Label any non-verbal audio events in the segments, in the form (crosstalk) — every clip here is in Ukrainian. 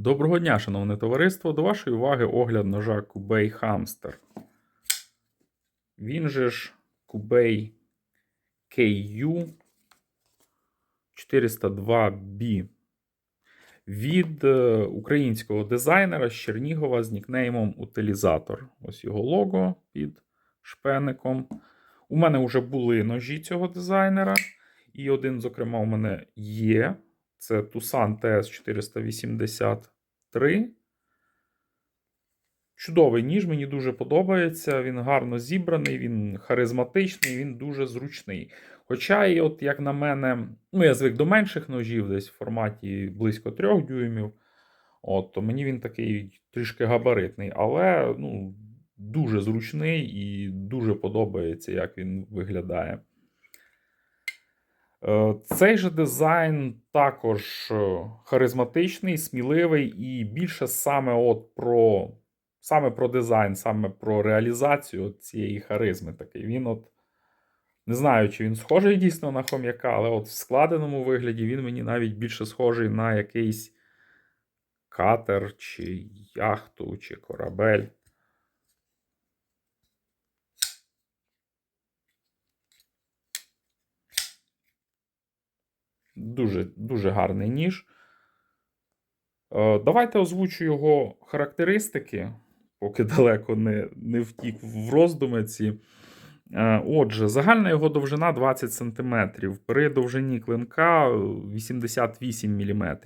Доброго дня, шановне товариство. До вашої уваги огляд ножа Кубей Хамстер. Він же ж Кубей KU 402B від е, українського дизайнера з Чернігова з нікнеймом Утилізатор. Ось його лого під шпеником. У мене вже були ножі цього дизайнера. І один, зокрема, у мене є. Це Tucson TS483. Чудовий ніж, мені дуже подобається. Він гарно зібраний, він харизматичний, він дуже зручний. Хоча, і от, як на мене, ну, я звик до менших ножів, десь в форматі близько 3 дюймів. От, то мені він такий трішки габаритний, але ну, дуже зручний і дуже подобається, як він виглядає. Е, Цей же дизайн також е, харизматичний, сміливий і більше саме от про, саме про дизайн, саме про реалізацію цієї харизми. Такий. Він от, не знаю, чи він схожий дійсно на хом'яка, але от в складеному вигляді він мені навіть більше схожий на якийсь катер, чи яхту, чи корабель. Дуже, дуже гарний ніж. Е, Давайте озвучу його характеристики, поки далеко не, не втік в роздуми ці. Е, Отже, загальна його довжина 20 см. При довжині клинка 88 мм.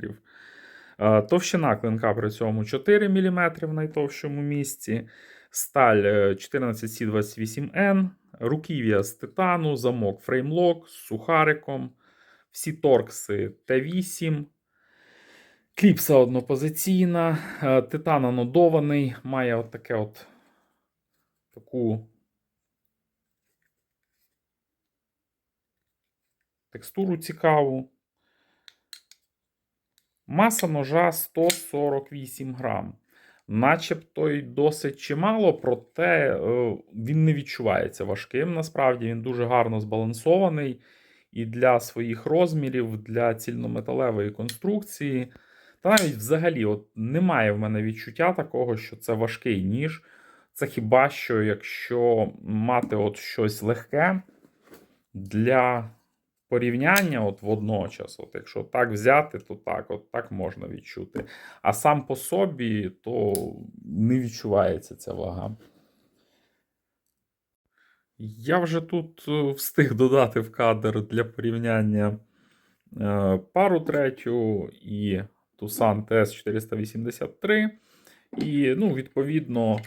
Товщина клинка при цьому 4 мм в найтовщому місці. Сталь е, 14C28N, руків'я з титану, замок фреймлок з сухариком всі торкси Т8. Кліпса однопозиційна, е, титан анодований, має от таке от таку текстуру цікаву. Маса ножа 148 грам. Начебто й досить чимало, проте е, він не відчувається важким. Насправді він дуже гарно збалансований і для своїх розмірів, для цільнометалевої конструкції. Та навіть взагалі от немає в мене відчуття такого, що це важкий ніж. Це хіба що, якщо мати от щось легке для порівняння от водночас, от якщо так взяти, то так, от так можна відчути. А сам по собі, то не відчувається ця вага. Я вже тут е, встиг додати в кадр для порівняння е, пару третю і Tucson TS483. І, ну, відповідно,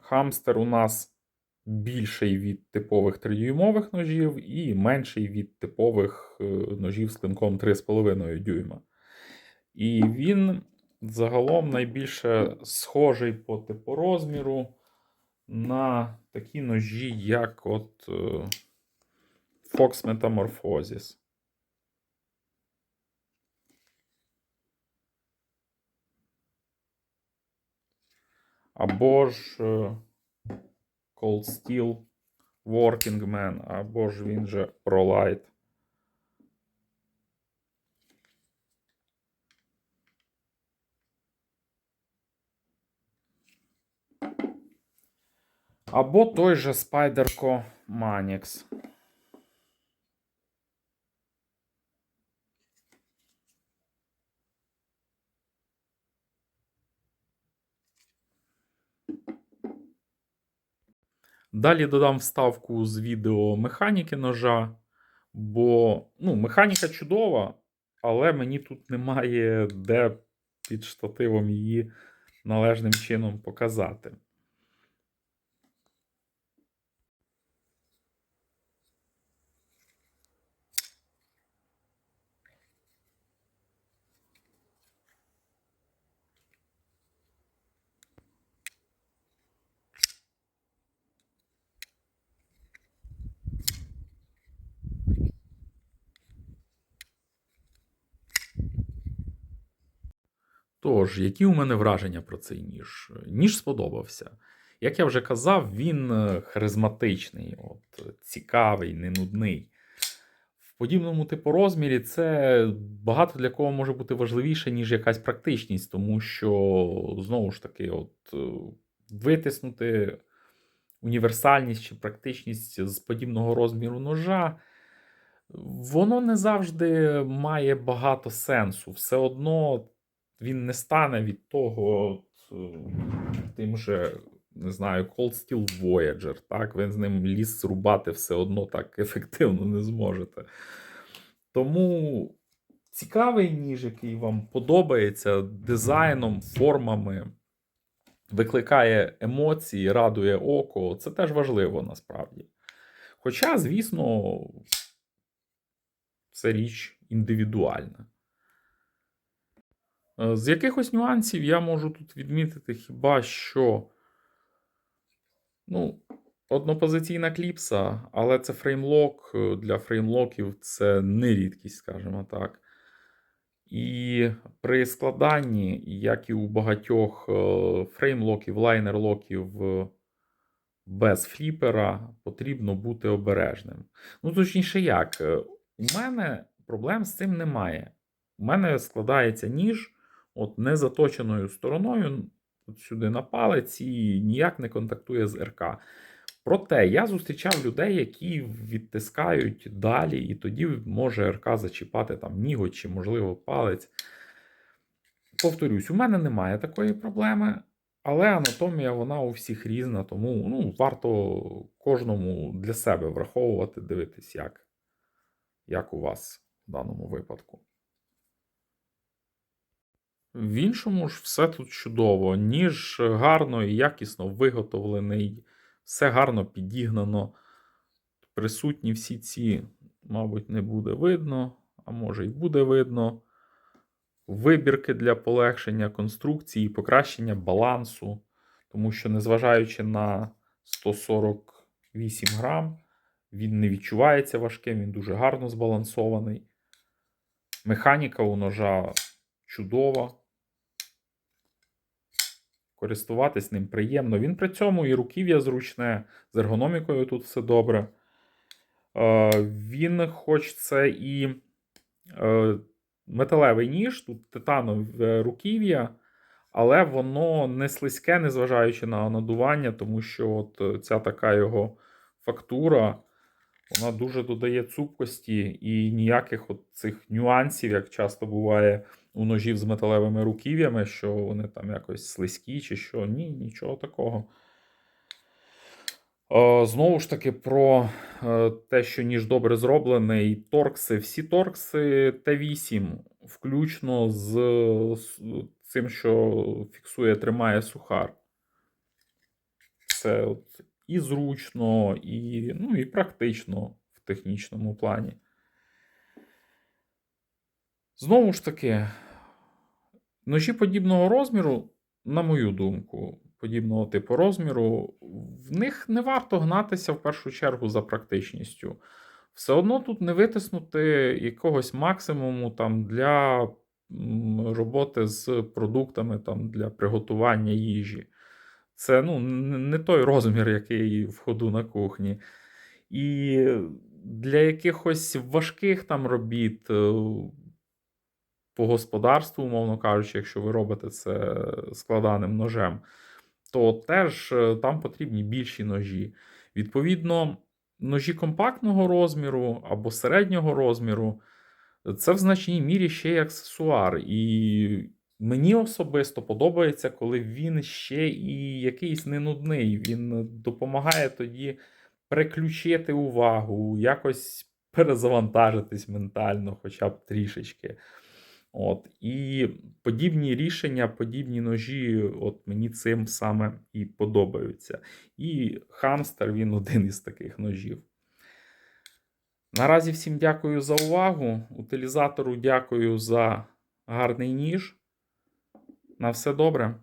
хамстер у нас більший від типових 3-дюймових ножів і менший від типових е, ножів з клинком 3,5 дюйма. І він загалом найбільше схожий по типу розміру на такі ножі, як от е, Fox Metamorphosis. Або ж е, Cold Steel Working Man, або ж він же ProLight. Або той же Spyderco Manix. Далі додам вставку з відео механіки ножа, бо ну, механіка чудова, але мені тут немає де під штативом її належним чином показати. Тож, які у мене враження про цей ніж? Ніж сподобався. Як я вже казав, він е, харизматичний, от, цікавий, не нудний. В подібному типу розмірі це багато для кого може бути важливіше, ніж якась практичність, тому що, знову ж таки, от е, витиснути універсальність чи практичність з подібного розміру ножа, воно не завжди має багато сенсу. Все одно він не стане від того е, тим же, не знаю, Cold Steel Voyager. Так? Ви з ним ліс рубати все одно так (laughs) ефективно не зможете. Тому цікавий ніж, який вам подобається дизайном, формами, викликає емоції, радує око. Це теж важливо насправді. Хоча, звісно, це річ індивідуальна. Е, З якихось нюансів я можу тут відмітити хіба що. Ну, однопозиційна кліпса, але це фреймлок. е, Для фреймлоків це не рідкість, скажімо так. І при складанні, як і у багатьох е, фреймлоків, лайнерлоків без фліпера, потрібно бути обережним. Ну, точніше, як, у мене проблем з цим немає. У мене складається ніж от незаточеною стороною от сюди на палець і ніяк не контактує з РК. Проте я зустрічав людей, які відтискають далі, і тоді може РК зачіпати там ніготь чи, можливо, палець. Повторюсь, у мене немає такої проблеми, але анатомія вона у всіх різна, тому ну, варто кожному для себе враховувати, дивитись, як, як у вас в даному випадку. В іншому ж все тут чудово. Ніж гарно і якісно виготовлений, все гарно підігнано. Присутні всі ці, мабуть, не буде видно, а може й буде видно. Вибірки для полегшення конструкції, покращення балансу. Тому що, незважаючи на 148 грам, він не відчувається важким, він дуже гарно збалансований. Механіка у ножа чудова. Користуватись ним приємно. Він при цьому і руків'я зручне, з ергономікою тут все добре. Е, Він, хоч це і е, металевий ніж, тут титанове руків'я, але воно не слизьке, незважаючи на надування, тому що от е, ця така його фактура. Вона дуже додає цупкості і ніяких от цих нюансів, як часто буває у ножів з металевими руків'ями, що вони там якось слизькі чи що. Ні, нічого такого. Е, Знову ж таки, про е, те, що ніж добре зроблений, торкси. Всі торкси Т8, включно з цим, що фіксує, тримає сухар. Це от і зручно, і, ну, і практично в технічному плані. Знову ж таки, ножі подібного розміру, на мою думку, подібного типу розміру, в них не варто гнатися в першу чергу за практичністю. Все одно тут не витиснути якогось максимуму там, для роботи з продуктами там, для приготування їжі. Це ну, не той розмір, який в ходу на кухні. І для якихось важких там робіт е, по господарству, умовно кажучи, якщо ви робите це складаним ножем, то теж е, там потрібні більші ножі. Відповідно, ножі компактного розміру або середнього розміру це в значній мірі ще й аксесуар. І мені особисто подобається, коли він ще і якийсь не нудний. Він допомагає тоді переключити увагу, якось перезавантажитись ментально, хоча б трішечки. От, і подібні рішення, подібні ножі, от мені цим саме і подобаються. І хамстер він один із таких ножів. Наразі всім дякую за увагу. Утилізатору дякую за гарний ніж. На все добре.